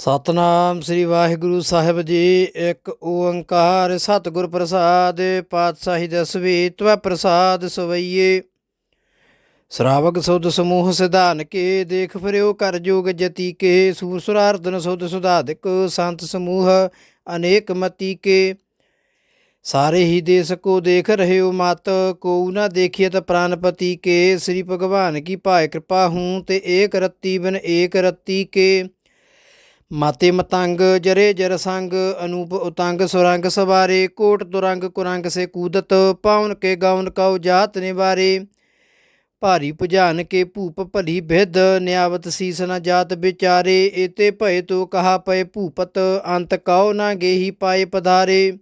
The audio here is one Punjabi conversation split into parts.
ਸਤਨਾਮ ਸ੍ਰੀ ਵਾਹਿਗੁਰੂ ਸਾਹਿਬ ਜੀ, ਇੱਕ ਓੰਕਾਰ ਸਤਿਗੁਰ ਪ੍ਰਸਾਦ, ਪਾਤਸ਼ਾਹੀ ਦਸਵੀ ਤਵ ਪ੍ਰਸਾਦ ਸਵਈਏ। ਸ਼ਰਾਵਕ ਸੁਧ ਸਮੂਹ ਸਿਧਾਨ ਕੇ, ਦੇਖ ਫਿਰਿਓ ਕਰ ਜੋਗ ਜਤੀ ਕੇ, ਸੂਰ ਸੁਰਾਰਦਨ ਸੁਧ ਸੁਧਾਦਿਕ ਸੰਤ ਸਮੂਹ ਅਨੇਕ ਮਤੀ ਕੇ। ਸਾਰੇ ਹੀ ਦੇਸ ਕੋ ਦੇਖ ਰਹਿਓ ਮਤ ਕੋ ਨਾ ਦੇਖੀਤ ਪ੍ਰਾਨਪਤੀ ਕੇ। ਸ੍ਰੀ ਭਗਵਾਨ ਕੀ ਭਾਇ ਕਿਰਪਾ ਹੂੰ, ਤੇ ਏਕ ਰਤੀ ਬਿਨ ਏਕ ਰਤੀ ਕੇ। ਮਾਤੇ ਮਤੰਗ, ਜਰੇ ਜਰ ਸੰਗ, ਅਨੂਪ ਉਤੰਗ, ਸੁਰੰਗ ਸਵਾਰੇ, ਕੋਟ ਤੁਰੰਗ ਕੁਰੰਗ ਸੇ ਕੂਦਤ, ਪਾਉਨ ਕੇ ਗਾਉਨ ਕਉ ਜਾਤ ਨਿਵਾਰੇ। ਭਾਰੀ ਭੁਜਾਨ ਕੇ ਭੂਪ ਭਲੀ ਬਿਧ, ਨਿਆਵਤ ਸੀਸ ਨ ਜਾਤ ਵਿਚਾਰੇ। ਏਤੇ ਭਏ ਤੋ ਕਹਾ ਪਏ ਭੂਪਤ, ਅੰਤ ਕਉ ਨਾ ਗੇਹੀ ਪਾਏ ਪਧਾਰੇ।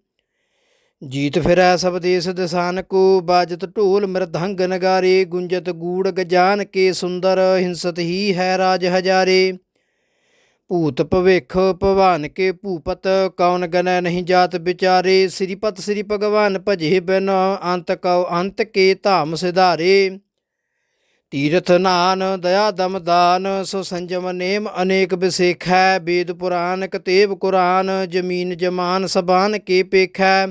ਜੀਤ ਫਿਰੈ ਸਭ ਦੇਸ ਦਸਾਨ ਕੋ, ਬਾਜਤ ਢੋਲ ਮਰਦੰਗ ਨਗਾਰੇ। ਗੁੰਜਤ ਗੂੜ ਗਜਾਨ ਕੇ ਸੁੰਦਰ, ਹਿੰਸਤ ਹੀ ਹੈ ਰਾਜ ਹਜਾਰੇ। ਭੂਤ ਭਵਿੱਖ ਭਵਾਨ ਕੇ ਭੂਪਤ ਕੌਣ ਗਨੈ ਨਹੀਂ ਜਾਤ ਵਿਚਾਰੇ? ਸ੍ਰੀਪਤ ਸ੍ਰੀ ਭਗਵਾਨ ਭਜੇ ਬਿਨ ਅੰਤ ਕਉ ਅੰਤ ਕੇ ਧਾਮ ਸਿਧਾਰੇ। ਤੀਰਥ ਨਾਨ, ਦਇਆ ਦਮ ਦਾਨ, ਸੋ ਸੰਜਮ ਨੇਮ ਅਨੇਕ ਵਿਸੇਖੈ। ਵੇਦ ਪੁਰਾਨ ਕਤੇਬ ਕੁਰਾਨ, ਜਮੀਨ ਜਮਾਨ ਸਬਾਨ ਕੇ ਪੇਖੈ।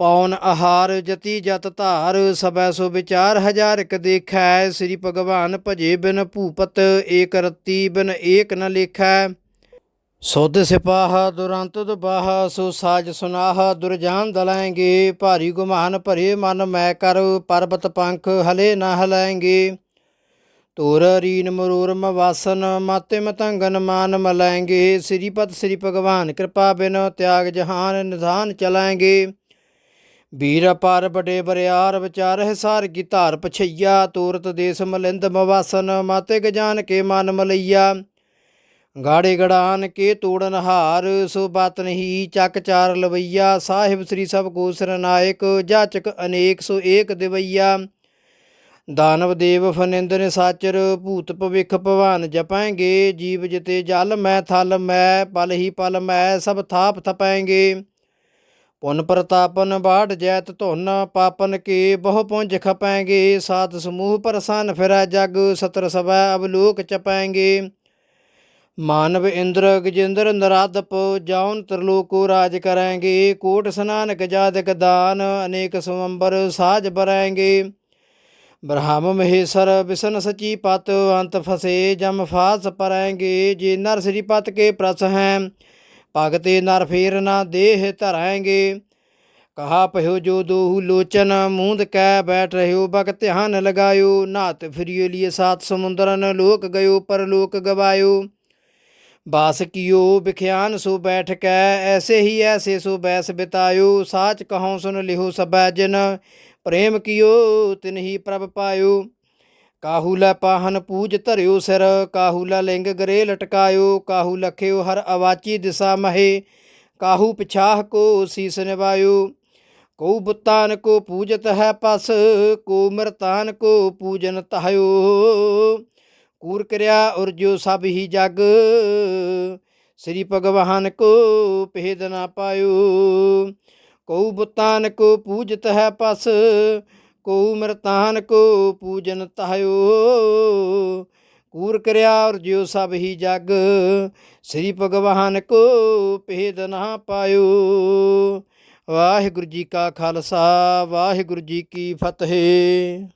ਪੌਨ ਆਹਾਰ ਜਤੀ ਜਤ ਧਾਰ ਸਬੈ ਸੋ ਵਿਚਾਰ ਹਜ਼ਾਰਿਕ ਦੇਖੈ। ਸ੍ਰੀ ਭਗਵਾਨ ਭਜੇ ਬਿਨ ਭੂਪਤ, ਏਕ ਰਤੀ ਬਿਨ ਏਕ ਨ ਲੇਖੈ। ਸੁਧ ਸਿਪਾਹ, ਦੁਰੰਤ ਦੁਬਾਹ, ਸੋ ਸਾਜ ਸੁਨਾਹ ਦੁਰਜਾਨ ਦਲਾਂਗੇ। ਭਾਰੀ ਗੁਮਾਨ ਭਰੇ ਮਨ ਮੈਂ ਕਰ, ਪਰਬਤ ਪੰਖ ਹਲੇ ਨਾ ਹਲਾਂਗੇ। ਤੋਰ ਰੀਨ ਮਰੂਰਮ ਵਾਸਨ ਮਾਤੇ ਮਤੰਗਨ ਮਾਨ ਮਲਾਂਗੇ। ਸ੍ਰੀਪਤ ਸ੍ਰੀ ਭਗਵਾਨ ਕਿਰਪਾ ਬਿਨ, ਤਿਆਗ ਜਹਾਨ ਨਿਧਾਨ ਚਲਾਂਗੇ। ਵੀਰ ਅਪਾਰ ਬੜੇ ਬਰਿਆਰ ਵਿਚਾਰਹਿ ਸਾਰ ਕੀ ਧਾਰ ਪਛਈਆ, ਤੋਰਤ ਦੇਸ ਮਲਿੰਦ ਮਵਾਸਨ, ਮਾਤੇ ਗਜਾਨ ਕੇ ਮਨ ਮਲਈਆ। ਗਾੜੇ ਗੜਾਨ ਕੇ ਤੋੜਨ ਹਾਰ ਸੋ ਬਾਤ ਨਹੀਂ, ਚੱਕ ਚਾਰ ਲਵਈਆ। ਸਾਹਿਬ ਸ੍ਰੀ ਸਭ ਕੋ ਨਾਇਕ ਜਾਚਕ ਅਨੇਕ, ਸੋ ਏਕ ਦਿਵਈਆ। ਦਾਨਵ ਦੇਵ ਫਨਿੰਦਰ ਸਾਚਰ, ਭੂਤ ਭਵਿਖ ਭਵਾਨ ਜਪਾਂਗੇ। ਜੀਵ ਜਿਤੇ ਜਲ ਮੈਂ ਥਲ ਮੈਂ, ਪਲ ਹੀ ਪਲ ਮੈਂ, ਸਭ ਥਾਪ ਥਪਾਂਗੇ। ਪੁਨ ਪ੍ਰਤਾਪਨ ਬਾੜ ਜੈਤ ਧੁਨ, ਪਾਪਨ ਕੇ ਬਹੁ ਪੁੰਜ ਖਪਾਂਗੇ ਸਾਤ ਸਮੂਹ ਪਰਸਨ ਫਿਰੈ ਜਗ, ਸਤਰ ਸਭੈ ਅਬਲੋਕ ਚਪਾਂਗੇ। ਮਾਨਵ ਇੰਦਰ ਗਜਿੰਦਰ ਨਰਾਦਪ ਜਾਉਨ ਤਰਲੋਕੋ ਰਾਜ ਕਰਾਂਗੇ, ਕੋਟ ਸਨਾਨ ਗਜਾਦਕ ਦਾਨ, ਅਨੇਕ ਸਵੰਬਰ ਸਾਜ ਬਰਾਂਗੇ। ਬ੍ਰਹਮ ਮਹੇਸ਼ਰ ਵਿਸ਼ਨ ਸਚੀ ਪਤ, ਅੰਤ ਫਸੇ ਜਮ ਫਾਸ ਪਰਾਂਗੇ, ਜੇ ਨਰ ਸ੍ਰੀ ਪਤ ਕੇ ਪ੍ਰਸ ਹੈ। ਭਗਤੇ ਨਰ ਫੇਰ ਨਾ ਦੇਹ ਧਰਾਂਗੇ ਕਹਾ ਭਇਓ ਜੋ ਦੋਹੂ ਲੋਚਨ ਮੂੰਦ ਕੈ ਬੈਠ ਰਹਿਓ ਬਕ ਧਿਆਨ ਲਗਾਇਓ ਨਾਤ ਫਿਰਿਓ ਲਿਏ ਸਾਤ ਸਮੁੰਦਰਨ ਲੋਕ ਗਇਓ ਪਰ ਲੋਕ ਗਵਾਇਓ ਬਾਸ ਕੀਓ ਵਿਖਿਆਨ ਸੋ ਬੈਠ ਕੈ ਐਸੇ ਹੀ ਐਸੇ ਸੋ ਬੈਸ ਬਿਤਾਇਓ ਸਾਚ ਕਹਉ ਸੁਨ ਲਿਹੋ ਸਬੈ ਜਿਨ ਪ੍ਰੇਮ ਕੀਓ ਤਿਨਹੀ ਪ੍ਰਭ ਪਾਇਓ ਕਾਹੂ ਲੈ ਪਾਹਨ ਪੂਜ ਧਰਿਓ ਸਿਰ ਕਾਹੂ ਲੈ ਲਿੰਗ ਗਰੇ ਲਟਕਾਇਓ, ਕਾਹੂ ਲਖਿਓ ਹਰ ਅਵਾਚੀ ਦਿਸਾ ਮਹੇ, ਕਾਹੂ ਪਿਛਾਹ ਕੋ ਸੀਸ ਨਿਵਾਇਓ। ਕੋ ਬੁੱਤਾਨ ਕੋ ਪੂਜਤ ਹੈ ਪਸ ਕੋ ਮਰਤਾਨ ਕੋ ਪੂਜਨ ਤਹਾਇਓ। ਕੂਰ ਕਰਿਆ ਉਰਜੋ ਸਭ ਹੀ ਜਗ, ਸ੍ਰੀ ਭਗਵਾਨ ਕੋ ਭੇਦ ਨਾ ਪਾਇਓ। ਕੋ ਬੁਤਾਨ ਕੋ ਪੂਜਤ ਹੈ ਪਸ ਕੋ ਮਰਤਾਨ ਕੋ ਪੂਜਨ ਤਹਾਇਓ ਕੂਰ ਕਰਿਆ ਔਰ ਜਿਉ ਸਭ ਹੀ ਜਗ, ਸ੍ਰੀ ਭਗਵਾਨ ਕੋ ਭੇਦ ਨਾ ਪਾਇਓ। ਵਾਹਿਗੁਰੂ ਜੀ ਕਾ ਖਾਲਸਾ, ਵਾਹਿਗੁਰੂ ਜੀ ਕੀ ਫਤਿਹ।